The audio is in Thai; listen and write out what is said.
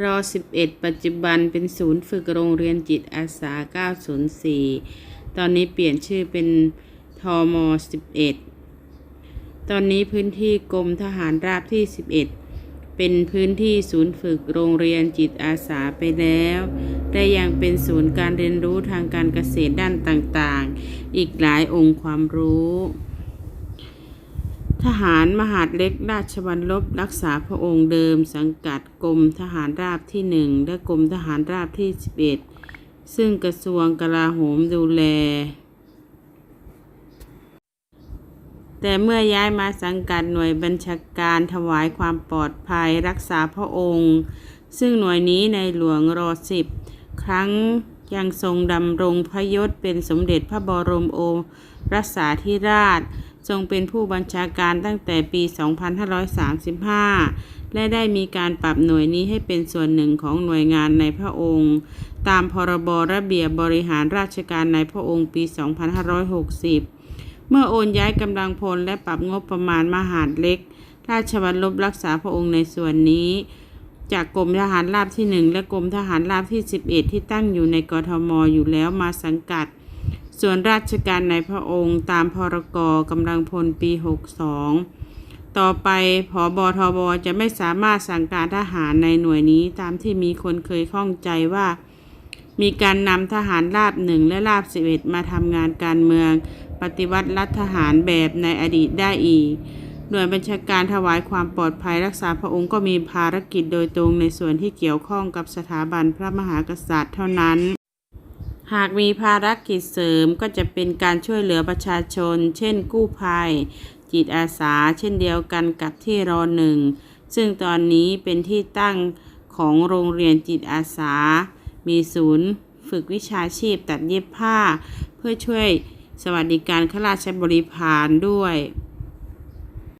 รอ 11 ปัจจุบันเป็นศูนย์ฝึกโรงเรียนจิตอาสา 904 ตอนนี้เปลี่ยนชื่อเป็นทอม11 ตอนนี้พื้นที่กรมทหารราบที่ 11 เป็นพื้นที่ศูนย์ฝึกโรงเรียนจิตอาสาไปแล้วและยังเป็นศูนย์การเรียนรู้ทางการเกษตรด้านต่างๆ อีกหลายองค์ความรู้ ทหารมหาดเล็กราชวัลลบรักษาพระองค์เดิม สังกัดกรมทหารราบที่หนึ่งและกรมทหารราบที่11ซึ่งกระทรวงกลาโหมดูแล แต่เมื่อย้ายมาสังกัดหน่วยบัญชาการถวายความปลอดภัยรักษาพระองค์ ซึ่งหน่วยนี้ในหลวงรอสิบครั้งยังทรงดำรงพระยศเป็นสมเด็จพระบรมโอรสาธิราช ทรงเป็นผู้บัญชาการตั้งแต่ปี 2535 และได้มีการปรับหน่วยนี้ให้เป็นส่วนหนึ่งของหน่วยงานในพระองค์ ตามพรบระเบียบบริหารราชการในพระองค์ปี 2560 เมื่อโอนย้ายกำลังพลและปรับงบประมาณมหาดเล็ก ราชวัลลบรักษาพระองค์ในส่วนนี้ จากกรมทหารราบที่ 1 และกรมทหารราบที่ 11 ที่ตั้งอยู่ในกรทมอยู่แล้วมาสังกัด ส่วนราชการในพระองค์ตามพรกกำลังพลปี 62 ต่อไปผอบอทบจะไม่สามารถสั่งการทหารในหน่วยนี้ตามที่มีคนเคยข้องใจว่า มีการนำทหารราบหนึ่งและราบ11มาทำงานการเมือง ปฏิวัติรัฐทหารแบบในอดีตได้อีก หน่วยบัญชาการถวายความปลอดภัยรักษาพระองค์ก็มีภารกิจโดยตรงในส่วนที่เกี่ยวข้องกับสถาบันพระมหากษัตริย์เท่านั้น หากมีภารกิจเสริมก็จะเป็นการช่วยเหลือประชาชน เช่น กู้ภัย จิตอาสา เช่นเดียวกันกับที่รอหนึ่ง ซึ่งตอนนี้เป็นที่ตั้งของโรงเรียนจิตอาสา มีศูนย์ ฝึกวิชาชีพตัดเย็บผ้า เพื่อช่วยสวัสดิการข้าราชบริพารด้วย